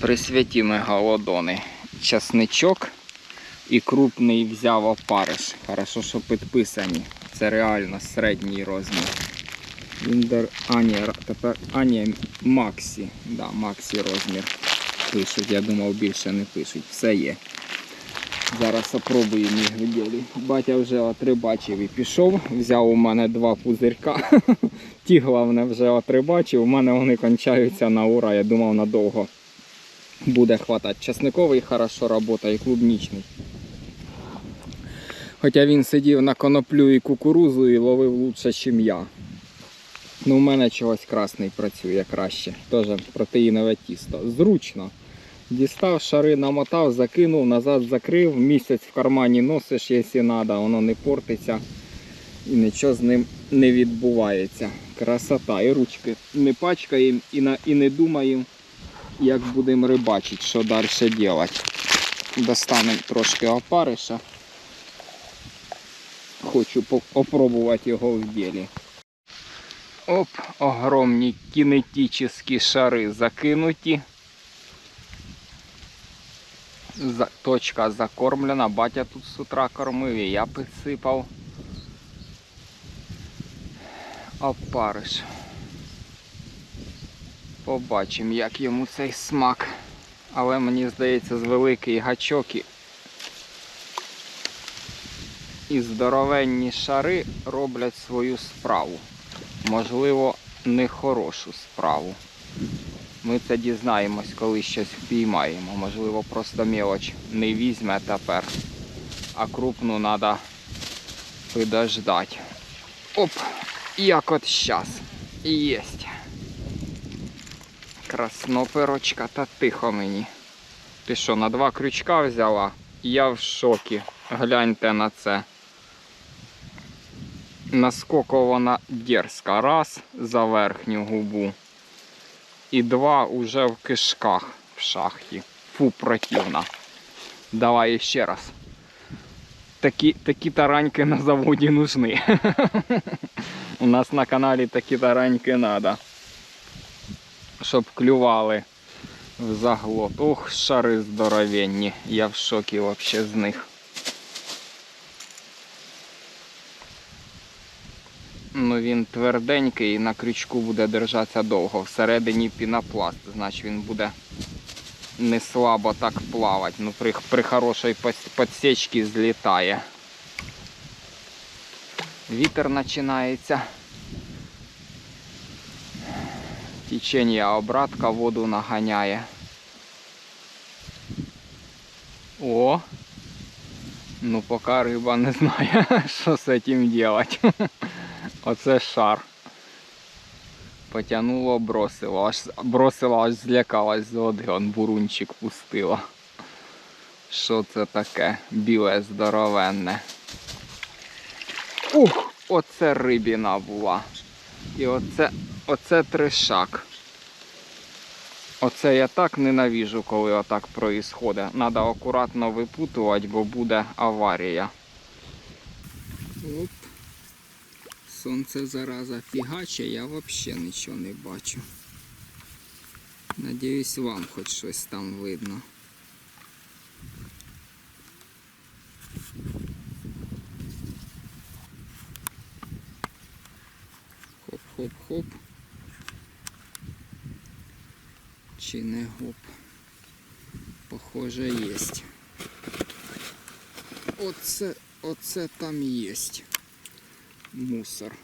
Присвяті мегалодони. Часничок і крупний взяв опариш. Хорошо, що підписані. Це реально середній розмір. Віндер. А, тепер. А, Максі. Да, Максі розмір. Пишуть. Я думав, більше не пишуть. Все є. Зараз опробуємо їх в. Батя вже отрибачив і пішов. Взяв у мене два пузирка. Ті, головне, вже отрибачив. У мене вони кончаються на ура. Я думав надовго буде хватати. Часниковий хорошо працює і клубнічний. Хоча він сидів на коноплю і кукурузу і ловив лучше, ніж я. Ну, у мене чогось красний працює краще. Теж протеїнове тісто. Зручно. Дістав шари, намотав, закинув, назад закрив, місяць в кармані носиш, якщо треба, воно не портиться і нічого з ним не відбувається. Красота. І ручки не пачкаємо і не думаємо, як будемо рибачити, що далі робити. Достанемо трошки опариша. Хочу по- попробувати його в ділі. Оп, огромні кінетичні шари закинуті. Точка закормлена. Батя тут з утра кормив, і я підсипав. Опариш. Побачимо, як йому цей смак. Але мені здається, з великий гачок і, і здоровенні шари роблять свою справу. Можливо, не хорошу справу. Ми це дізнаємось, коли щось впіймаємо. Можливо, просто мелоч не візьме тепер, а крупну треба подождати. Оп, як от щас. Єсть. Красноперочка, та тихо мені. Ти що, на два крючка взяла? Я в шокі. Гляньте на це. Наскільки вона дерзка. Раз за верхню губу. І два уже в кишках в шахті. Фу, противно. Давай ще раз. Такі, такі тараньки на заводі нужны. У нас на каналі такі тараньки треба. Щоб клювали в заглот. Ох, шари здоровенні. Я в шокі вообще з них. Ну він тверденький і на крючку буде держатися довго. Всередині пінопласт, значить він буде не слабо так плавати. Ну при, при хорошій підсічці злітає. Вітер починається. Течення обратка воду наганяє. О! Ну поки риба не знає, що з цим робити. Оце шар. Потянуло, бросило, аж бросило, аж злякалась з води, он бурунчик пустила. Що це таке? Біле здоровенне. Ух, оце рибіна була. І оце, оце тришак. Оце я так ненавіжу, коли отак проїсходить. Надо акуратно випутувати, бо буде аварія. Оп. Сонце зараза фігаче, я взагалі нічого не бачу. Надіюсь, вам хоч щось там видно. Хоп-хоп-хоп. Чи не гоп? Похоже, єсть. Оце, оце там єсть мусор,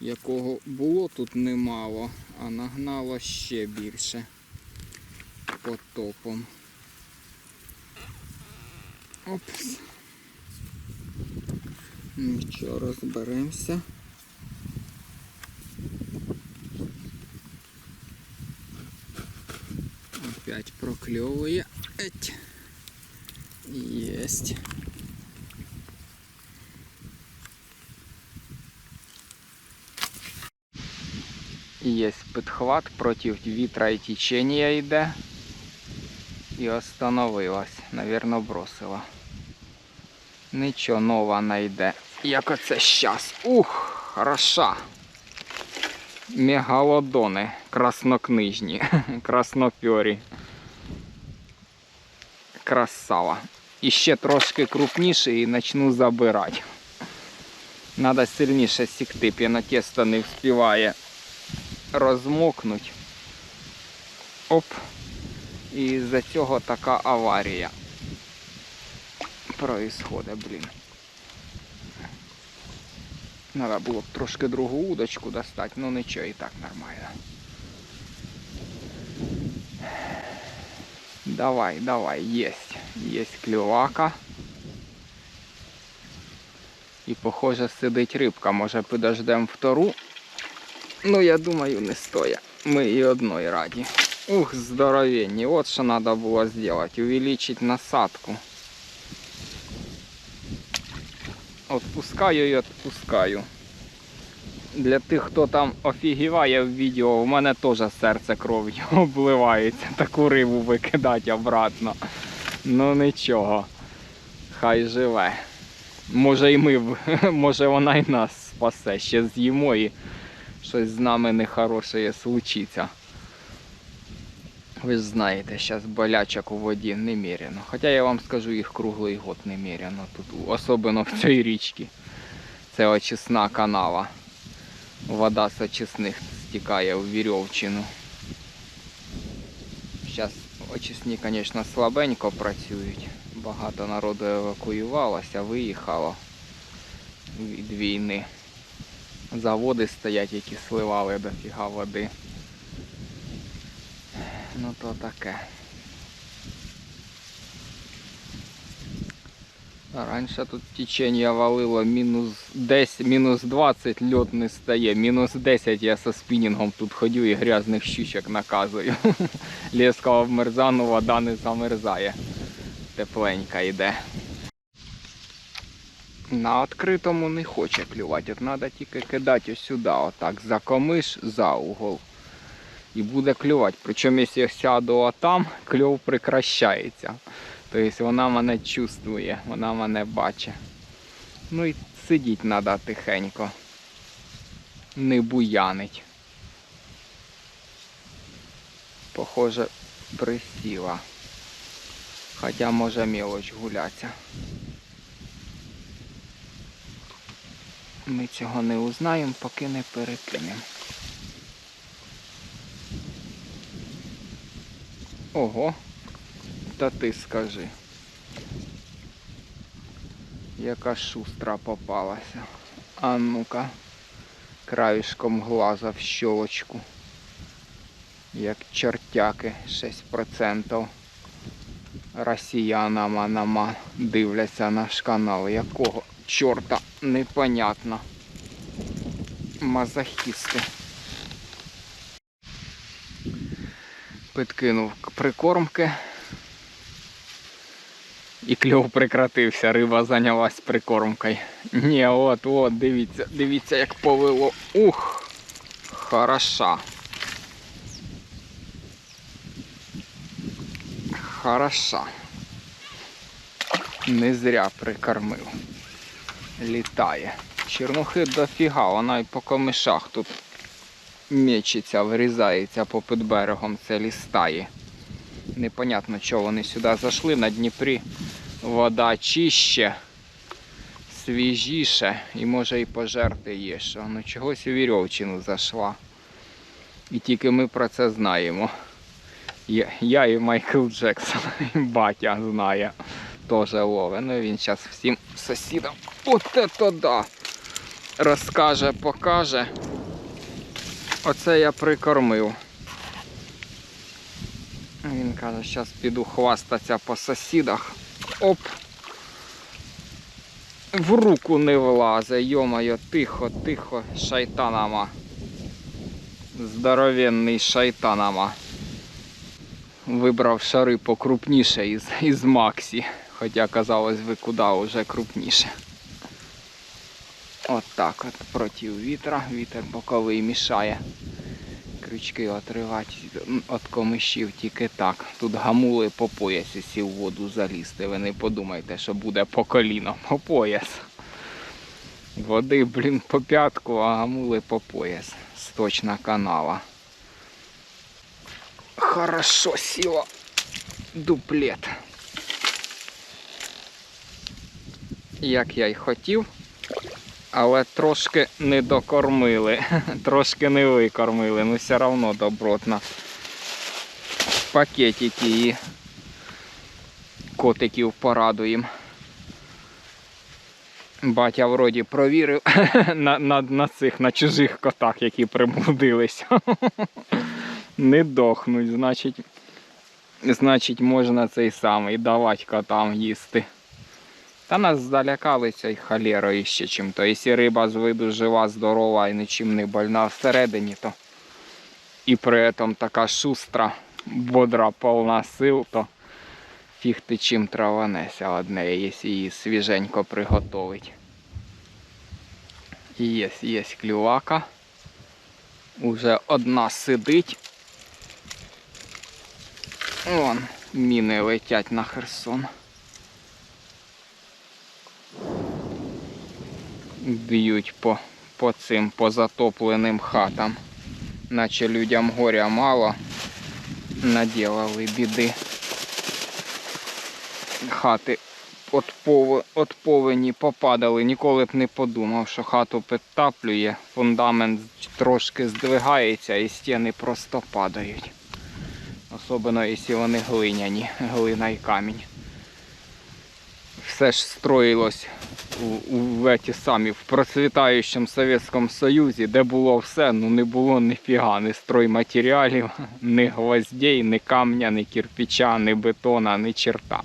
якого було тут немало, а нагнало ще більше потопом. Опс. Нічого, розберемося. Опять прокльовує. Еть. Єсть. Є підхват проти вітра і течення йде. І остановилась. Навірно, бросила. Нічого нова найде. Як оце щас. Ух, хороша. Мегалодони краснокнижні, краснопьорі. Красава. І ще трошки крупніше і почну забирати. Надо сильніше сікти, пінотесто не вспіває розмокнуть. Оп. І з-за цього така аварія происходить, блін. Надо було б трошки другу удочку достати, ну нічого, і так нормально. Давай, давай, есть. Есть клювака. І похоже сидить рибка. Може подождемо втору. Ну я думаю не стоя. Ми і одної раді. Ух, здоровенні. От що треба було зробити. Увеличить насадку. Отпускаю і отпускаю. Для тих, хто там офігіває в відео, у мене теж серце кров'ю обливається. Таку рибу викидати обратно. Ну нічого. Хай живе. Може і ми, може вона і нас спасе. Ще з'їмо і щось з нами нехороше случиться. Ви ж знаєте, зараз болячок у воді неміряно. Хоча я вам скажу, їх круглий год неміряно. Тут особливо в цій річці. Це очисна канава. Вода з очисних стікає в вірьовчину. Зараз очисні, звісно, слабенько працюють. Багато народу евакуювалося, виїхало від війни. Заводи стоять, які сливали дофіга води. Ну то таке. Раніше тут течення валило мінус 10, мінус 20 льот не стає. Мінус 10 я со спінінгом тут ходю і грязних щучок наказую. Леска обмерзану, вода не замерзає. Тепленька йде. На відкритому не хоче клювати. От треба тільки кидати сюди, отак, за комиш, за угол. І буде клювати. Причому, якщо я сяду отам, кльов прекращається. Тобто вона мене чувствує, вона мене бачить. Ну і сидіть треба тихенько. Не буянить. Похоже, присіла. Хоча може мелоч гуляться. Ми цього не узнаємо, поки не перекинемо. Ого, та ти скажи. Яка шустра попалася. А ну-ка, краєшком глаза в щелочку. Як чертяки 6%. Росіянама нама дивляться наш канал. Якого чорта непонятно. Мазохісти. Підкинув прикормки. І кльов прекратився, риба зайнялась прикормкою. Ні, от, от, дивіться, дивіться, як повело. Ух! Хороша. Хороша. Не зря прикормив. Літає. Чернухи дофіга, вона і по комишах тут мечиться, вирізається попід берегом, це лістає. Непонятно, чого вони сюди зайшли. На Дніпрі вода чище, свіжіше і може і пожерти є що. Ну чогось у вірьовчину зайшла. І тільки ми про це знаємо. Я, я і Майкл Джексон, і батя знає. Теж лове. Ну він зараз всім сусідам от це да. Розкаже, покаже. Оце я прикормив. Він каже, зараз піду хвастатися по сусідах. Оп. В руку не влазе, йомайо, тихо, тихо, шайтанама. Здоровенний шайтанама. Вибрав шари покрупніше із, із Максі. Хоча казалось би, куди вже крупніше. От так от проти вітра. Вітер боковий мішає крючки отривати від комишів тільки так. Тут гамули по поясі сів воду залізти. Ви не подумайте, що буде по коліно, по пояс. Води, блін, по п'ятку, а гамули по пояс. Сточна канала. Хорошо сіло Дуплет. Як я й хотів але трошки не докормили, трошки не викормили, ну все одно добротно. Пакетики і котиків порадуємо. Батя вроді провірив на, на, на цих на чужих котах, які приблудилися. Не дохнуть, значить, значить можна цей самий давати котам їсти. Та нас залякалися й холерою ще чим-то. Якщо риба з виду жива, здорова і нічим не больна всередині, то і при этом така шустра, бодра, повна сил, то фіг ти чим траванеся одне, якщо її свіженько приготовить. Є, є клювака. Уже одна сидить. Вон, міни летять на Херсон. Б'ють по, по цим по затопленим хатам. Наче людям горя мало. Наділали біди. Хати от повені попадали. Ніколи б не подумав, що хату підтаплює, фундамент трошки здвигається і стіни просто падають. Особливо, якщо вони глиняні, глина і камінь. Все ж строїлось у, у в ті самі в процвітаючому Совєтському Союзі, де було все, ну не було ніфіга, ні стройматеріалів, ні гвоздей, ні камня, ні кирпича, ні бетона, ні черта.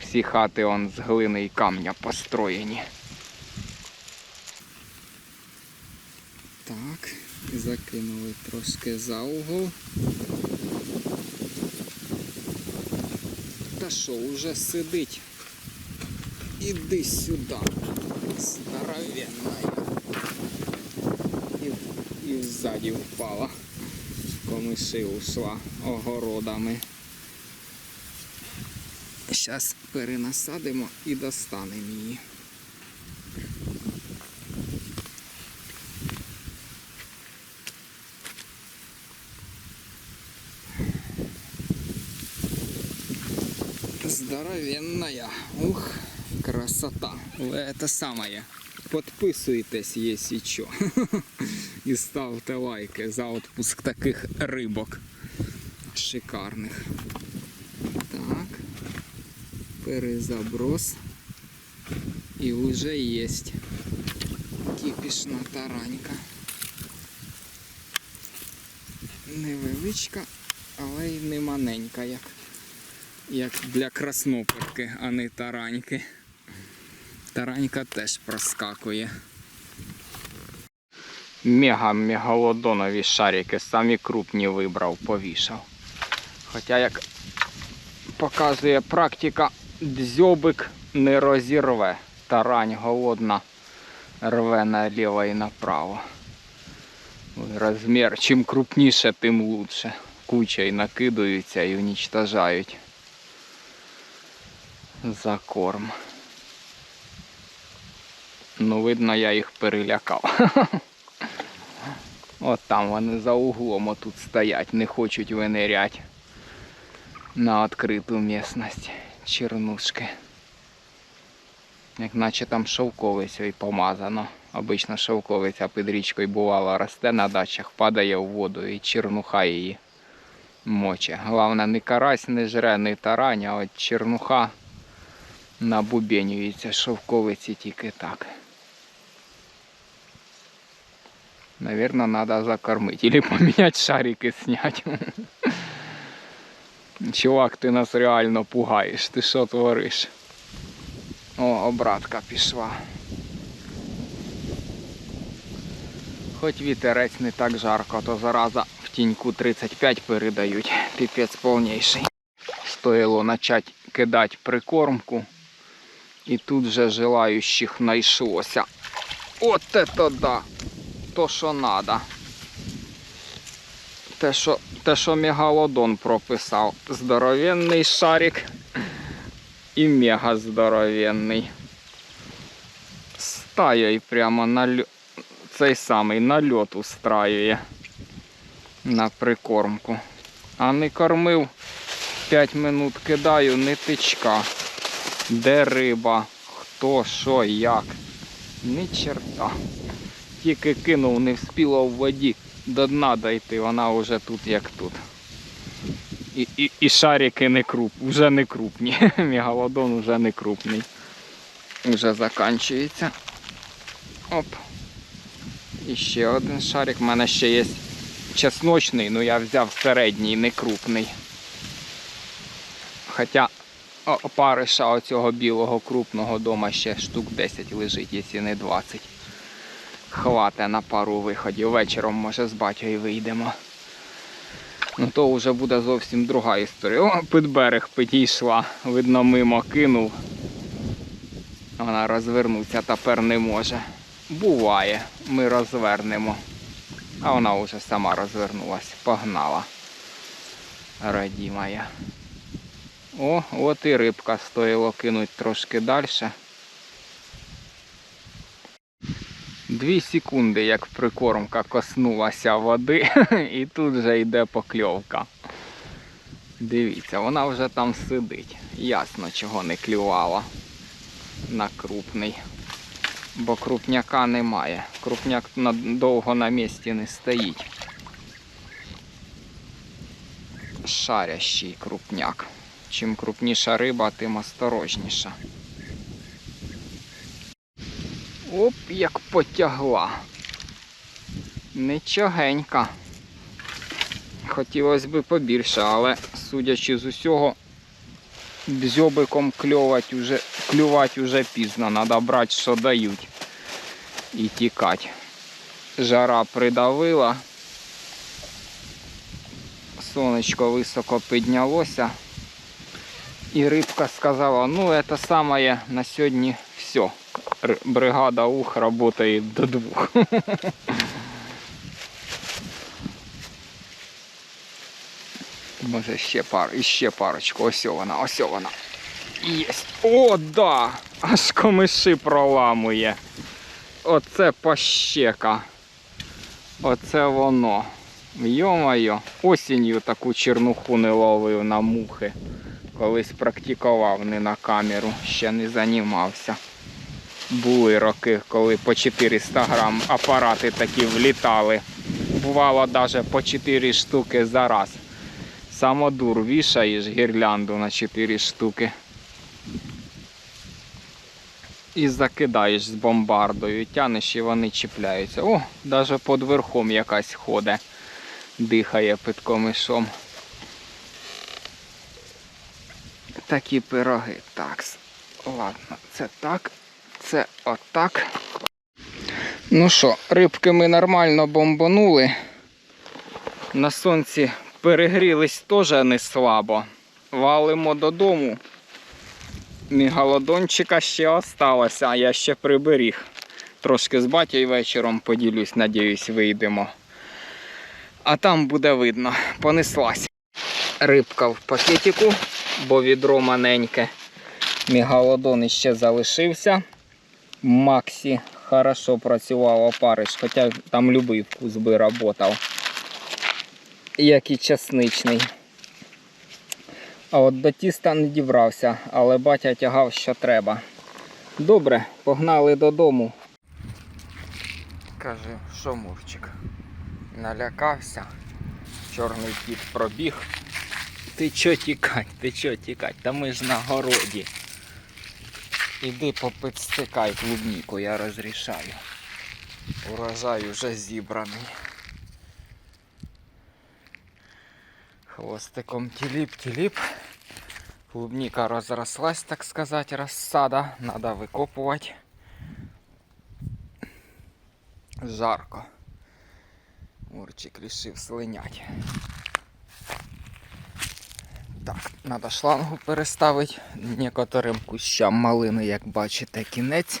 Всі хати он з глини і камня построєні. Так, закинули трошки за угол. Та що, уже сидить? Іди сюди. Здоровенная. І, і ззаді впала. Комиши ушла огородами. Зараз перенасадимо і достанемо її. Здоровенная. Красота. Это самое. Подписуйтесь, если что. І ставте лайки за отпуск таких рибок шикарних. Так. Перезаброс. І вже є кіпішна таранька. Невеличка, але й не маленька, як, як для красноперки, а не тараньки. Таранька теж проскакує. Мега-мегалодонові шарики, самі крупні вибрав, повішав. Хоча як показує практика, дзьобик не розірве. Тарань голодна рве наліво і направо. Розмір, чим крупніше, тим лучше. Куча і накидаються і уничтожають за корм. Ну, видно, я їх перелякав. От там вони за углом отут стоять, не хочуть винирять на відкриту місцевість чернушки. Як наче там шовковицю і помазано. Обично шовковиця під річкою бувало росте на дачах, падає в воду і чернуха її моче. Головне, не карась не жре, не тарань, а от чернуха набубенюється шовковиці тільки так. Наверное, надо закормить или поменять шарики снять. Чувак, ти нас реально пугаєш. Ти що твориш? О, обратка пішла. Хоч вітерець не так жарко, то зараза в тіньку 35 передають. Піпець повніший. Стоїло почати кидати прикормку. І тут же желаючих знайшлося. От это да! То, що надо. Те, що, те, що мегалодон прописав. Здоровенний шарик і мега здоровенний. Стає прямо на цей самий нальот устраює на прикормку. А не кормив 5 минут кидаю, не тичка. Де риба? хто, що, як. Ні черта. Тільки кинув, не вспіло в воді до дна дойти, вона вже тут як тут. І, і, і шарики не круп, вже не крупні. Мегалодон вже не крупний. Вже заканчується. Оп. І ще один шарик. У мене ще є чесночний, ну я взяв середній, не крупний. Хоча опариша оцього білого крупного дома ще штук 10 лежить, якщо не 20. Хвате на пару виходів. Вечором, може, з батькою вийдемо. Ну то вже буде зовсім друга історія. О, під берег підійшла, видно, мимо кинув. Вона розвернутися тепер не може. Буває, ми розвернемо. А вона вже сама розвернулась, погнала. Радімая. О, от і рибка стоїло кинуть трошки далі. Дві секунди, як прикормка коснулася води, і тут вже йде покльовка. Дивіться, вона вже там сидить. Ясно, чого не клювала на крупний. Бо крупняка немає. Крупняк довго на місці не стоїть. Шарящий крупняк. Чим крупніша риба, тим осторожніша. Оп, як потягла. Нічогенька. Хотілося б побільше, але судячи з усього, бзьобиком клювати уже, клювати уже пізно. Треба брати, що дають. І тікати. Жара придавила. Сонечко високо піднялося. І рибка сказала, ну це саме на сьогодні все. Бригада ух працює до двох. Може ще пар, іще парочку. Ось вона, ось вона. Єсть. О, да! Аж комиші проламує. Оце пащека. Оце воно. Йо-моє, осінню таку чернуху не ловив на мухи. Колись практикував не на камеру, ще не займався. Були роки, коли по 400 грам апарати такі влітали. Бувало навіть по 4 штуки за раз. Самодур вішаєш гірлянду на 4 штуки. І закидаєш з бомбардою, тянеш і вони чіпляються. О, навіть під верхом якась ходить, дихає під комишом. Такі пироги. Так, ладно, це так, це отак. Ну що, рибки ми нормально бомбанули. На сонці перегрілись теж не слабо. Валимо додому. Мігалодончика ще осталося, а я ще приберіг. Трошки з батькою вечором поділюсь, надіюсь, вийдемо. А там буде видно, понеслась. Рибка в пакетику, бо відро маленьке. Мігалодон іще залишився. Максі хорошо працював опариш, хоча там любий вкус би работав. Як і часничний. А от до тіста не дібрався, але батя тягав, що треба. Добре, погнали додому. Каже, що Мурчик? Налякався. Чорний кіт пробіг. Ти чо тікать, ти чо тікать? Та ми ж на городі. Іди попідстикай клубніку, я розрішаю. Урожай уже зібраний. Хвостиком тіліп-тіліп. Клубника розрослась, так сказать, розсада. Надо викопувати. Жарко. Мурчик рішив слинять. Так, треба шлангу переставити. Некоторим кущам малини, як бачите, кінець.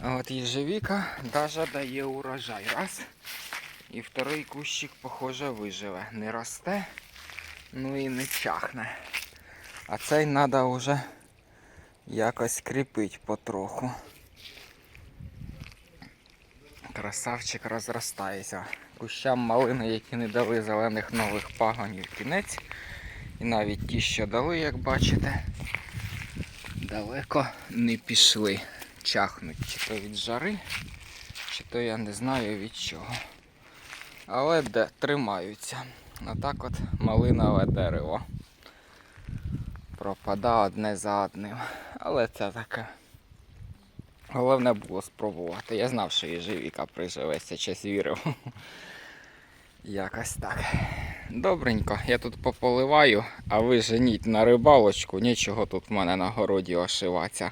А от їжевіка навіть дає урожай. Раз. І вторий кущик, похоже, виживе. Не росте, ну і не чахне. А цей треба вже якось кріпити потроху. Красавчик розростається. Кущам малини, які не дали зелених нових пагонів кінець. І навіть ті, що дали, як бачите, далеко не пішли. Чахнуть чи то від жари, чи то я не знаю від чого. Але де тримаються. Отак от малинове дерево. Пропада одне за одним. Але це таке. Головне було спробувати. Я знав, що їжевіка приживеться, час вірив. Якось так. Добренько, я тут пополиваю, а ви женіть на рибалочку, нічого тут в мене на городі ошиватися.